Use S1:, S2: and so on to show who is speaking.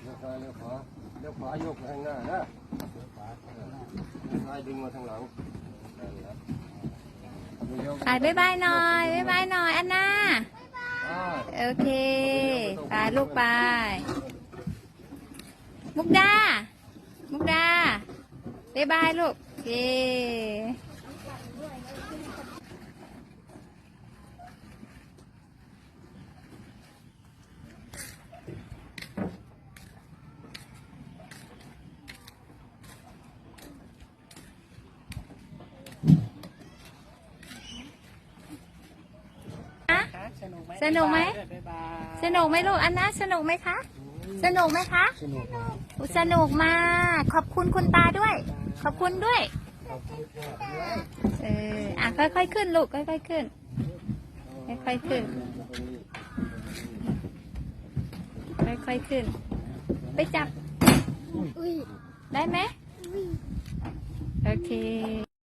S1: เลี้ยวซ้ายเลี้ยวขวาเลี้ยวขวายกไปข้างหน้านะเลี้ยวซ้ายดึงมาทางหลังนั่นแหละเลี้ยว
S2: ไปบ๊ายบายหน่อยบ๊ายบายหน่อยอันน่า
S1: อ่า
S2: โอเคไปลูกไป มุกดา มุกดาบ๊ายบายลูกโอเค
S3: สนุกไหม
S2: สนุกไหม
S3: บ๊ายบาย
S2: สนุกไหมลูกอันน่าสนุกไหมคะ สนุกไหมคะ
S1: สนุกมาก
S2: อุ๊ยสนุกมาก ขอบคุณคุณตาด้วย ขอบคุณด้วย
S1: ขอบคุณค่ะ
S2: เอออะค่อยๆขึ้นลูกค่อยๆขึ้น ค่อยๆขึ้น ค่อยๆขึ้น ไปจับ ได้ไหมโอเค